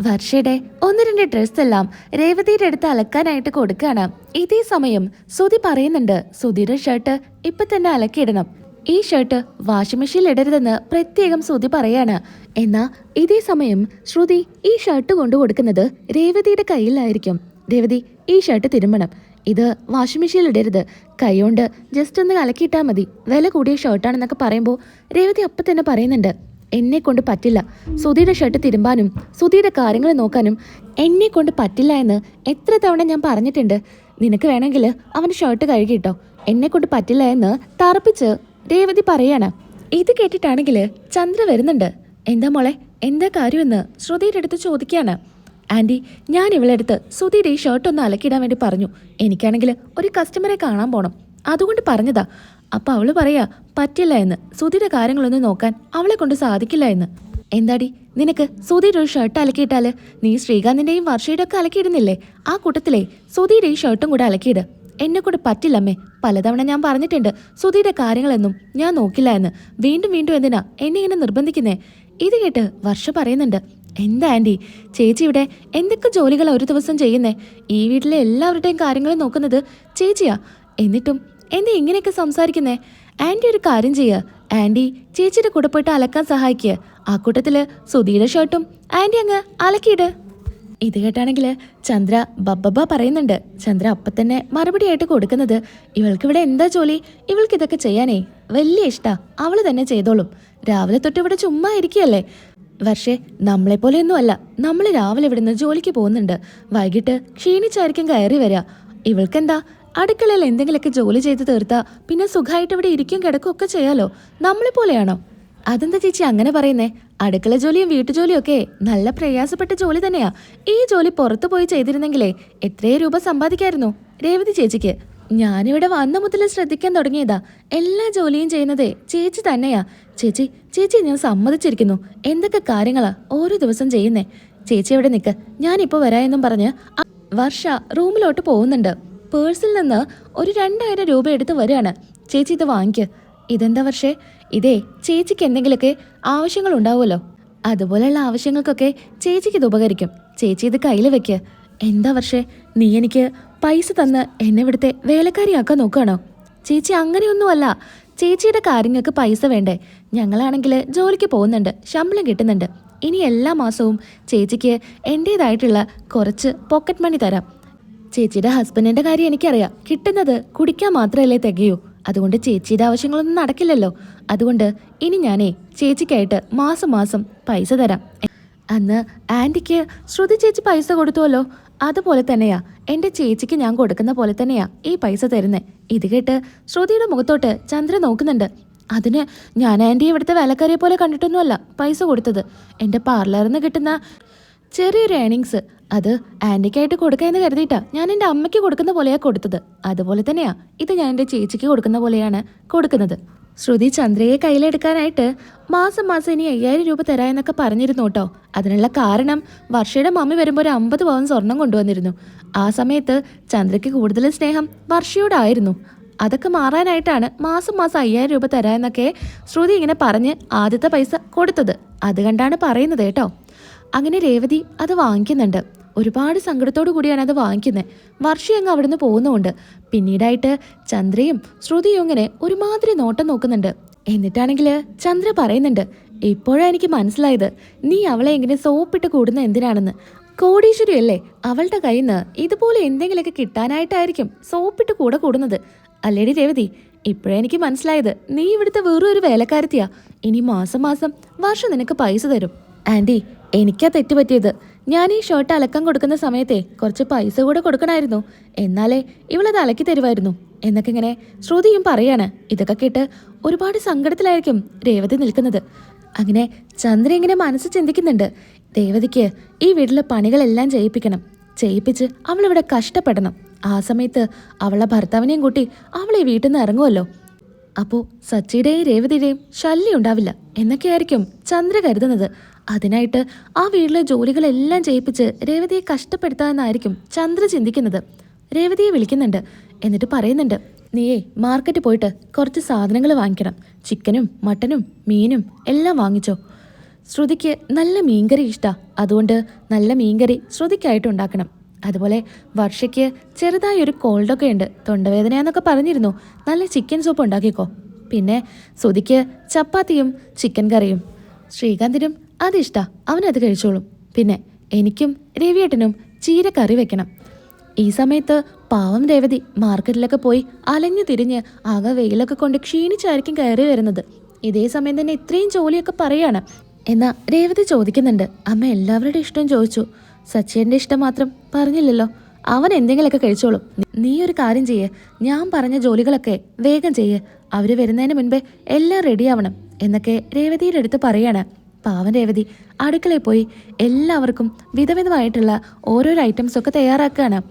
വർഷയുടെ ഒന്ന് രണ്ട് ഡ്രസ് എല്ലാം രേവതിയുടെ അടുത്ത് അലക്കാനായിട്ട് കൊടുക്കാണ്. ഇതേ സമയം സുതി പറയുന്നുണ്ട് സുതിയുടെ ഷർട്ട് ഇപ്പൊ തന്നെ അലക്കിയിടണം. ഈ ഷർട്ട് വാഷിംഗ് മെഷീനിൽ ഇടരുതെന്ന് പ്രത്യേകം സുതി പറയാണ്. എന്നാ ഇതേ സമയം ശ്രുതി ഈ ഷർട്ട് കൊണ്ടു കൊടുക്കുന്നത് രേവതിയുടെ കയ്യിലായിരിക്കും. രേവതി ഈ ഷർട്ട് തിരുമ്പണം. ഇത് വാഷിംഗ് മെഷീനിൽ ഇടരുത്. കൈകൊണ്ട് ജസ്റ്റ് ഒന്ന് കലക്കിയിട്ടാൽ മതി. വില കൂടിയ ഷർട്ടാണെന്നൊക്കെ പറയുമ്പോൾ രേവതി അപ്പം തന്നെ പറയുന്നുണ്ട് എന്നെ കൊണ്ട് പറ്റില്ല. സുധിയുടെ ഷർട്ട് തിരുമ്പാനും സുധിയുടെ കാര്യങ്ങൾ നോക്കാനും എന്നെ കൊണ്ട് പറ്റില്ല എന്ന് എത്ര തവണ ഞാൻ പറഞ്ഞിട്ടുണ്ട്. നിനക്ക് വേണമെങ്കിൽ അവന്റെ ഷർട്ട് കഴുകിട്ടോ എന്നെ കൊണ്ട് പറ്റില്ല എന്ന് തറപ്പിച്ച് രേവതി പറയാണ്. ഇത് കേട്ടിട്ടാണെങ്കിൽ ചന്ദ്ര വരുന്നുണ്ട്. എന്താ മോളെ എന്താ കാര്യമെന്ന് ശ്രുതിയുടെ അടുത്ത് ചോദിക്കുകയാണ്. ആന്റി ഞാൻ ഇവളെടുത്ത് സുധിയുടെ ഈ ഷർട്ട് ഒന്ന് അലക്കിടാൻ വേണ്ടി പറഞ്ഞു. എനിക്കാണെങ്കിൽ ഒരു കസ്റ്റമറെ കാണാൻ പോകണം അതുകൊണ്ട് പറഞ്ഞതാ. അപ്പൊ അവൾ പറയാ പറ്റില്ല എന്ന്. സുധിയുടെ കാര്യങ്ങളൊന്നും നോക്കാൻ അവളെ കൊണ്ട് സാധിക്കില്ല എന്ന്. എന്താടി? നിനക്ക് സുധിയുടെ ഒരു ഷർട്ട് അലക്കിയിട്ടാൽ നീ ശ്രീകാന്തിന്റെയും വർഷയുടെ ഒക്കെ അലക്കിയിടുന്നില്ലേ? ആ കൂട്ടത്തിലെ സുധിയുടെ ഈ ഷർട്ടും കൂടെ അലക്കിയിട്. എന്നെ കൂടെ പറ്റില്ലമ്മേ പലതവണ ഞാൻ പറഞ്ഞിട്ടുണ്ട് സുധിയുടെ കാര്യങ്ങളെന്നും ഞാൻ നോക്കില്ല എന്ന്. വീണ്ടും വീണ്ടും എന്തിനാ എന്നെ ഇങ്ങനെ നിർബന്ധിക്കുന്നേ? ഇത് കേട്ട് വർഷ പറയുന്നുണ്ട് എന്താ ആന്റി ചേച്ചി ഇവിടെ എന്തൊക്കെ ജോലികൾ ഒരു ദിവസം ചെയ്യുന്നേ? ഈ വീട്ടിലെ എല്ലാവരുടെയും കാര്യങ്ങൾ നോക്കുന്നത് ചേച്ചിയാ. എന്നിട്ടും എന്നെ ഇങ്ങനെയൊക്കെ സംസാരിക്കുന്നേ? ആന്റി ഒരു കാര്യം ചെയ്യുക ആന്റി ചേച്ചിയുടെ കൂടെ പോയിട്ട് അലക്കാൻ സഹായിക്കുക ആ കൂട്ടത്തിൽ സുധിയുടെ ഷർട്ടും ആന്റി അങ്ങ് അലക്കിയിട്. ഇത് കേട്ടാണെങ്കിൽ ചന്ദ്ര ബബ്ബബ പറയുന്നുണ്ട്. ചന്ദ്ര അപ്പം തന്നെ മറുപടിയായിട്ട് കൊടുക്കുന്നത് ഇവൾക്കിവിടെ എന്താ ജോലി? ഇവൾക്ക് ഇതൊക്കെ ചെയ്യാനേ. വലിയ ഇഷ്ടാ. അവൾ തന്നെ ചെയ്തോളും. രാവിലെ തൊട്ട് ഇവിടെ ചുമ്മാ ഇരിക്കുകയല്ലേ? വർഷേ നമ്മളെപ്പോലെയൊന്നും അല്ല നമ്മൾ രാവിലെ ഇവിടുന്ന് ജോലിക്ക് പോകുന്നുണ്ട്. വൈകിട്ട് ക്ഷീണിച്ചായിരിക്കും കയറി വരിക ഇവൾക്കെന്താ? അടുക്കളയിൽ എന്തെങ്കിലുമൊക്കെ ജോലി ചെയ്ത് തീർത്താ പിന്നെ സുഖമായിട്ട് ഇവിടെ ഇരിക്കും കിടക്കും ഒക്കെ ചെയ്യാലോ. നമ്മളെ പോലെയാണോ? അതെന്താ ചേച്ചി അങ്ങനെ പറയുന്നേ? അടുക്കള ജോലിയും വീട്ടുജോലിയും ഒക്കെ നല്ല പ്രയാസപ്പെട്ട ജോലി തന്നെയാ. ഈ ജോലി പുറത്തു പോയി ചെയ്തിരുന്നെങ്കിലേ എത്രയോ രൂപ സമ്പാദിക്കായിരുന്നു. രേവതി ചേച്ചിക്ക് ഞാനിവിടെ വന്ന മുതൽ ശ്രദ്ധിക്കാൻ തുടങ്ങിയതാ. എല്ലാ ജോലിയും ചെയ്യുന്നതേ ചേച്ചി തന്നെയാ. ചേച്ചി ചേച്ചി ഞാൻ സമ്മതിച്ചിരിക്കുന്നു. എന്തൊക്കെ കാര്യങ്ങളാ ഓരോ ദിവസം ചെയ്യുന്നേ? ചേച്ചി എവിടെ നിൽക്ക് ഞാനിപ്പോ വരാ എന്നും പറഞ്ഞ് വർഷ റൂമിലോട്ട് പോകുന്നുണ്ട്. പേഴ്സിൽ നിന്ന് ഒരു രണ്ടായിരം രൂപ എടുത്ത് വരികയാണ്. ചേച്ചി ഇത് വാങ്ങിക്ക്. ഇതെന്താ പക്ഷേ ഇതേ ചേച്ചിക്ക് എന്തെങ്കിലുമൊക്കെ ആവശ്യങ്ങൾ ഉണ്ടാവുമല്ലോ. അതുപോലെയുള്ള ആവശ്യങ്ങൾക്കൊക്കെ ചേച്ചിക്ക് ഇത് ഉപകരിക്കും. ചേച്ചി ഇത് കയ്യിൽ വെക്ക്. എന്താ പക്ഷേ നീ എനിക്ക് പൈസ തന്ന് എന്നെ ഇവിടുത്തെ വേലക്കാരിയാക്കാൻ നോക്കുകയാണോ? ചേച്ചി അങ്ങനെയൊന്നുമല്ല. ചേച്ചിയുടെ കാര്യങ്ങൾക്ക് പൈസ വേണ്ടേ? ഞങ്ങളാണെങ്കിൽ ജോലിക്ക് പോകുന്നുണ്ട്. ശമ്പളം കിട്ടുന്നുണ്ട്. ഇനി എല്ലാ മാസവും ചേച്ചിക്ക് എന്റേതായിട്ടുള്ള കുറച്ച് പോക്കറ്റ് മണി തരാം. ചേച്ചിയുടെ ഹസ്ബൻഡിന്റെ കാര്യം എനിക്കറിയാം. കിട്ടുന്നത് കുടിക്കാൻ മാത്രമല്ലേ തികയൂ. അതുകൊണ്ട് ചേച്ചിയുടെ ആവശ്യങ്ങളൊന്നും നടക്കില്ലല്ലോ. അതുകൊണ്ട് ഇനി ഞാനേ ചേച്ചിക്കായിട്ട് മാസം മാസം പൈസ തരാം. അന്ന് ആന്റിക്ക് ശ്രുതി ചേച്ചി പൈസ കൊടുത്തുവല്ലോ. അതുപോലെ തന്നെയാ. എന്റെ ചേച്ചിക്ക് ഞാൻ കൊടുക്കുന്ന പോലെ തന്നെയാ ഈ പൈസ തരുന്നേ. ഇത് കേട്ട് ശ്രുതിയുടെ മുഖത്തോട്ട് ചന്ദ്ര നോക്കുന്നുണ്ട്. അതിന് ഞാൻ ആന്റി ഇവിടുത്തെ വേലക്കാരിയെ പോലെ കണ്ടിട്ടൊന്നുമല്ല പൈസ കൊടുത്തത്. എന്റെ പാർലറിൽ നിന്ന് കിട്ടുന്ന ചെറിയൊരു ഏണിങ്സ് അത് ആന്റിക്കായിട്ട് കൊടുക്കാമെന്ന് കരുതിയിട്ടാ ഞാൻ എന്റെ അമ്മയ്ക്ക് കൊടുക്കുന്ന പോലെയാ കൊടുത്തത്. അതുപോലെ തന്നെയാ ഇത് ഞാൻ എന്റെ ചേച്ചിക്ക് കൊടുക്കുന്ന പോലെയാണ് കൊടുക്കുന്നത്. ശ്രുതി ചന്ദ്രയെ കയ്യിലെടുക്കാനായിട്ട് മാസം മാസം ഇനി അയ്യായിരം രൂപ തരാ എന്നൊക്കെ പറഞ്ഞിരുന്നു കേട്ടോ അതിനുള്ള കാരണം വർഷയുടെ മമ്മി വരുമ്പോൾ ഒരു അമ്പത് പവൻ സ്വർണം കൊണ്ടുവന്നിരുന്നു. ആ സമയത്ത് ചന്ദ്രയ്ക്ക് കൂടുതൽ സ്നേഹം വർഷയോടായിരുന്നു. അതൊക്കെ മാറാനായിട്ടാണ് മാസം മാസം അയ്യായിരം രൂപ തരാ എന്നൊക്കെ ശ്രുതി ഇങ്ങനെ പറഞ്ഞ് ആദ്യത്തെ പൈസ കൊടുത്തത്. അത് കണ്ടാണ് പറയുന്നത് കേട്ടോ. അങ്ങനെ രേവതി അത് വാങ്ങിക്കുന്നുണ്ട്. ഒരുപാട് സങ്കടത്തോടു കൂടിയാണ് അത് വാങ്ങിക്കുന്നത് വർഷി അങ്ങ് അവിടുന്ന് പോകുന്നുമുണ്ട് പിന്നീടായിട്ട് ചന്ദ്രയും ശ്രുതിയും ഇങ്ങനെ ഒരുമാതിരി നോട്ടം നോക്കുന്നുണ്ട്. എന്നിട്ടാണെങ്കിൽ ചന്ദ്ര പറയുന്നുണ്ട് ഇപ്പോഴാണ് എനിക്ക് മനസ്സിലായത്. നീ അവളെ ഇങ്ങനെ സോപ്പിട്ട് കൂടുന്ന എന്തിനാണെന്ന്. കോടീശ്വരി അല്ലേ അവളുടെ കയ്യിൽ നിന്ന് ഇതുപോലെ എന്തെങ്കിലുമൊക്കെ കിട്ടാനായിട്ടായിരിക്കും സോപ്പിട്ട് കൂടെ കൂടുന്നത്. അല്ലേടി രേവതി ഇപ്പോഴേ എനിക്ക് മനസ്സിലായത്. നീ ഇവിടുത്തെ വെറും ഒരു വേലക്കാരത്തിയാ. ഇനി മാസം മാസം വർഷം നിനക്ക് പൈസ തരും. ആന്റി എനിക്കാ തെറ്റ് പറ്റിയത് ഞാൻ ഈ ഷർട്ട് അലക്കാൻ കൊടുക്കുന്ന സമയത്തെ കുറച്ച് പൈസ കൂടെ കൊടുക്കണമായിരുന്നു എന്നാലേ ഇവളത് അലക്കി തരുമായിരുന്നു എന്നൊക്കെ ഇങ്ങനെ ശ്രുതിയും പറയാണ്. ഇതൊക്കെ കേട്ട് ഒരുപാട് സങ്കടത്തിലായിരിക്കും രേവതി നിൽക്കുന്നത്. അങ്ങനെ ചന്ദ്ര ഇങ്ങനെ മനസ്സ് ചിന്തിക്കുന്നുണ്ട്. രേവതിക്ക് ഈ വീട്ടിലെ പണികളെല്ലാം ചെയ്യിപ്പിക്കണം. ചെയ്യിപ്പിച്ച് അവളിവിടെ കഷ്ടപ്പെടണം. ആ സമയത്ത് അവളെ ഭർത്താവിനെയും കൂട്ടി അവളെ വീട്ടിൽ നിന്ന് ഇറങ്ങുമല്ലോ അപ്പോൾ സച്ചിയുടെയും രേവതിയുടെയും ശല്യം ഉണ്ടാവില്ല. എന്നൊക്കെയായിരിക്കും ചന്ദ്ര കരുതുന്നത്. അതിനായിട്ട് ആ വീട്ടിലെ ജോലികളെല്ലാം ചെയ്യിപ്പിച്ച് രേവതിയെ കഷ്ടപ്പെടുത്താമെന്നായിരിക്കും ചന്ദ്ര ചിന്തിക്കുന്നത്. രേവതിയെ വിളിക്കുന്നുണ്ട്. എന്നിട്ട് പറയുന്നുണ്ട് നീയേ മാർക്കറ്റിൽ പോയിട്ട് കുറച്ച് സാധനങ്ങൾ വാങ്ങിക്കണം. ചിക്കനും മട്ടനും മീനും എല്ലാം വാങ്ങിച്ചോ. ശ്രുതിക്ക് നല്ല മീൻകറി ഇഷ്ടാ. അതുകൊണ്ട് നല്ല മീൻകറി ശ്രുതിക്കായിട്ട് ഉണ്ടാക്കണം. അതുപോലെ വർഷയ്ക്ക് ചെറുതായി ഒരു കോൾഡൊക്കെ ഉണ്ട്. തൊണ്ടവേദനയാന്നൊക്കെ പറഞ്ഞിരുന്നു. നല്ല ചിക്കൻ സൂപ്പ് ഉണ്ടാക്കിക്കോ. പിന്നെ ശ്രുതിക്ക് ചപ്പാത്തിയും ചിക്കൻ കറിയും ശ്രീകാന്തിനും അതിഷ്ടാ അവനത് കഴിച്ചോളും. പിന്നെ എനിക്കും രവിയേട്ടനും ചീര കറി വെക്കണം. ഈ സമയത്ത് പാവം രേവതി മാർക്കറ്റിലൊക്കെ പോയി അലഞ്ഞു തിരിഞ്ഞ് ആകെ വെയിലൊക്കെ കൊണ്ട് ക്ഷീണിച്ചായിരിക്കും കയറി വരുന്നത്. ഇതേ സമയം തന്നെ ഇത്രയും ജോലിയൊക്കെ പറയാണ്. എന്നാ രേവതി ചോദിക്കുന്നുണ്ട് അമ്മ എല്ലാവരുടെ ഇഷ്ടം ചോദിച്ചു. സച്ചിന്റെ ഇഷ്ടം മാത്രം പറഞ്ഞില്ലല്ലോ അവൻ എന്തെങ്കിലുമൊക്കെ കഴിച്ചോളും. നീ ഒരു കാര്യം ചെയ്യേ ഞാൻ പറഞ്ഞ ജോലികളൊക്കെ വേഗം ചെയ്യേ. അവർ വരുന്നതിന് മുൻപേ എല്ലാം റെഡിയാവണം എന്നൊക്കെ രേവതിയുടെ അടുത്ത് പറയാണ്. പാവൻ രേവതി. അടുക്കളയിൽ പോയി എല്ലാവർക്കും വിധവിധമായിട്ടുള്ള ഓരോരോ ഐറ്റംസൊക്കെ തയ്യാറാക്കുകയാണ്.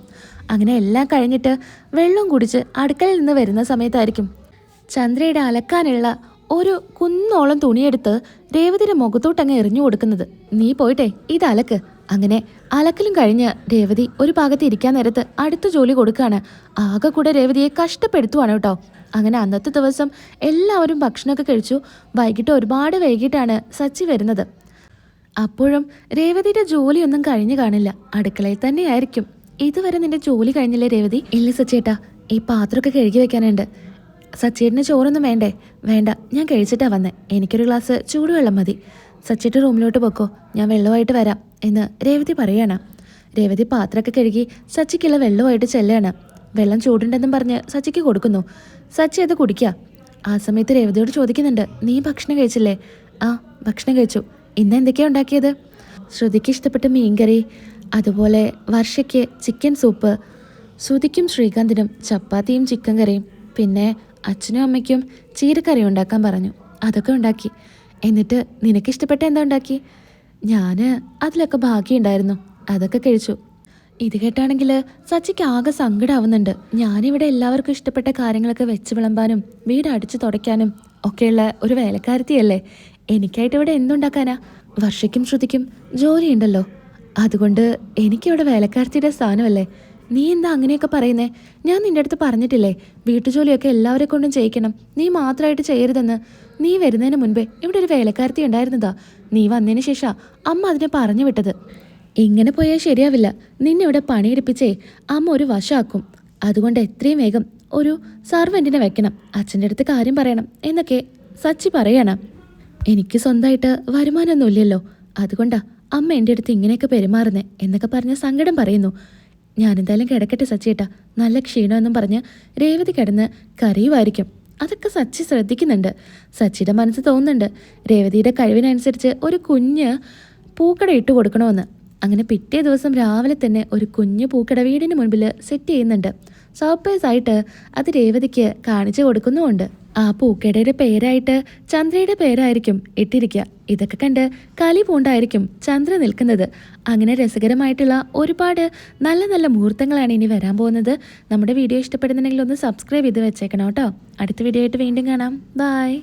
അങ്ങനെ എല്ലാം കഴിഞ്ഞിട്ട് വെള്ളം കുടിച്ച് അടുക്കളയിൽ നിന്ന് വരുന്ന സമയത്തായിരിക്കും. ചന്ദ്രയുടെ അലക്കാനുള്ള ഒരു കുന്നോളം തുണിയെടുത്ത് രേവതിയുടെ മുഖത്തോട്ടങ്ങ് എറിഞ്ഞു കൊടുക്കുന്നത്. നീ പോയിട്ടെ ഇത് അലക്ക് അങ്ങനെ അലക്കലും കഴിഞ്ഞ് രേവതി ഒരു ഭാഗത്ത് ഇരിക്കാൻ നേരത്ത് അടുത്ത ജോലി കൊടുക്കുകയാണ് ആകെ കൂടെ രേവതിയെ കഷ്ടപ്പെടുത്തുവാണ് കേട്ടോ. അങ്ങനെ അന്നത്തെ ദിവസം എല്ലാവരും ഭക്ഷണമൊക്കെ കഴിച്ചു. വൈകിട്ട് ഒരുപാട് വൈകിട്ടാണ് സച്ചി വരുന്നത്. അപ്പോഴും രേവതിയുടെ ജോലിയൊന്നും കഴിഞ്ഞു കാണില്ല. അടുക്കളയിൽ തന്നെയായിരിക്കും. ഇതുവരെ നിന്റെ ജോലി കഴിഞ്ഞില്ലേ രേവതി? ഇല്ല സച്ചേട്ടാ. ഈ പാത്രമൊക്കെ കഴുകി വെക്കാനുണ്ട്. സച്ചേട്ടിന് ചോറൊന്നും വേണ്ടേ? വേണ്ട. ഞാൻ കഴിച്ചിട്ടാ വന്നേ. എനിക്കൊരു ഗ്ലാസ് ചൂടുവെള്ളം മതി. സച്ചേട്ട് റൂമിലോട്ട് പൊക്കോ. ഞാൻ വെള്ളമായിട്ട് വരാം എന്ന് രേവതി പറയാണ്. രേവതി പാത്രമൊക്കെ കഴുകി സച്ചിക്കുള്ള വെള്ളമായിട്ട് ചെല്ലുകയാണ് വെള്ളം ചൂടുണ്ടെന്നും പറഞ്ഞ് സച്ചിക്ക് കൊടുക്കുന്നു. സച്ചി അത് കുടിക്കുക ആ സമയത്ത് രേവതിയോട് ചോദിക്കുന്നുണ്ട് നീ ഭക്ഷണം കഴിച്ചില്ലേ? ആ ഭക്ഷണം കഴിച്ചു. ഇന്ന് എന്തൊക്കെയാണ് ഉണ്ടാക്കിയത്? ശ്രുതിക്ക് ഇഷ്ടപ്പെട്ട മീൻകറി അതുപോലെ വർഷയ്ക്ക് ചിക്കൻ സൂപ്പ് ശ്രുതിക്കും ശ്രീകാന്തിനും ചപ്പാത്തിയും ചിക്കൻ കറിയും. പിന്നെ അച്ഛനും അമ്മയ്ക്കും ചീരക്കറി ഉണ്ടാക്കാൻ പറഞ്ഞു. അതൊക്കെ ഉണ്ടാക്കി. എന്നിട്ട് നിനക്ക് ഇഷ്ടപ്പെട്ട എന്താ ഉണ്ടാക്കി? ഞാൻ അതിലൊക്കെ ബാക്കിയുണ്ടായിരുന്നു അതൊക്കെ കഴിച്ചു. ഇത് കേട്ടാണെങ്കിൽ സച്ചിക്ക് ആകെ സങ്കടമാവുന്നുണ്ട് ഞാനിവിടെ എല്ലാവർക്കും ഇഷ്ടപ്പെട്ട കാര്യങ്ങളൊക്കെ വെച്ച് വിളമ്പാനും വീട് അടിച്ചു തുടയ്ക്കാനും ഒക്കെയുള്ള ഒരു വേലക്കാരത്തിയല്ലേ? എനിക്കായിട്ട് ഇവിടെ എന്തുണ്ടാക്കാനാ? വർഷയ്ക്കും ശ്രുതിക്കും ജോലിയുണ്ടല്ലോ. അതുകൊണ്ട് എനിക്കിവിടെ വേലക്കാരത്തിയുടെ സ്ഥാനമല്ലേ? നീ എന്താ അങ്ങനെയൊക്കെ പറയുന്നേ? ഞാൻ നിന്റെ അടുത്ത് പറഞ്ഞിട്ടില്ലേ വീട്ടുജോലിയൊക്കെ എല്ലാവരെ കൊണ്ടും ചെയ്യിക്കണം. നീ മാത്രമായിട്ട് ചെയ്യരുതെന്ന്. നീ വരുന്നതിന് മുൻപേ ഇവിടെ ഒരു വേലക്കാരത്തി ഉണ്ടായിരുന്നതാ. നീ വന്നതിന് ശേഷം അമ്മ അതിനെ പറഞ്ഞു വിട്ടത്. ഇങ്ങനെ പോയാൽ ശരിയാവില്ല. നിന്നെ ഇവിടെ പണിയെടുപ്പിച്ചേ അമ്മ ഒരു വശമാക്കും അതുകൊണ്ട് എത്രയും വേഗം ഒരു സർവന്റിനെ വെക്കണം. അച്ഛന്റെ അടുത്ത് കാര്യം പറയണം എന്നൊക്കെ സച്ചി പറയണം. എനിക്ക് സ്വന്തമായിട്ട് വരുമാനമൊന്നുമില്ലല്ലോ. അതുകൊണ്ടാ അമ്മ എന്റെ അടുത്ത് ഇങ്ങനെയൊക്കെ പെരുമാറുന്നേ എന്നൊക്കെ പറഞ്ഞ് സങ്കടം പറയുന്നു. ഞാനെന്തായാലും കിടക്കട്ടെ സച്ചിയേട്ടാ. നല്ല ക്ഷീണമെന്നും പറഞ്ഞ് രേവതി കിടന്ന് കരയുമായിരിക്കും. അതൊക്കെ സച്ചി ശ്രദ്ധിക്കുന്നുണ്ട്. സച്ചിയുടെ മനസ്സ് തോന്നുന്നുണ്ട്. രേവതിയുടെ കഴിവിനനുസരിച്ച് ഒരു കുഞ്ഞ് പൂക്കട ഇട്ട് കൊടുക്കണമെന്ന്. അങ്ങനെ പിറ്റേ ദിവസം രാവിലെ തന്നെ ഒരു കുഞ്ഞു പൂക്കട വീടിന് മുൻപിൽ സെറ്റ് ചെയ്യുന്നുണ്ട്. സർപ്രൈസ് ആയിട്ട് അത് രേവതിക്ക് കാണിച്ചു കൊടുക്കുന്നുമുണ്ട്. ആ പൂക്കടയുടെ പേരായിട്ട് ചന്ദ്രയുടെ പേരായിരിക്കും ഇട്ടിരിക്കുക. ഇതൊക്കെ കണ്ട് കലി പൂണ്ടായിരിക്കും ചന്ദ്ര നിൽക്കുന്നത്. അങ്ങനെ രസകരമായിട്ടുള്ള ഒരുപാട് നല്ല നല്ല മുഹൂർത്തങ്ങളാണ് ഇനി വരാൻ പോകുന്നത്. നമ്മുടെ വീഡിയോ ഇഷ്ടപ്പെടുന്നുണ്ടെങ്കിൽ ഒന്ന് സബ്സ്ക്രൈബ് ചെയ്ത് വെച്ചേക്കണം കേട്ടോ. അടുത്ത വീഡിയോ ആയിട്ട് വീണ്ടും കാണാം. ബായ്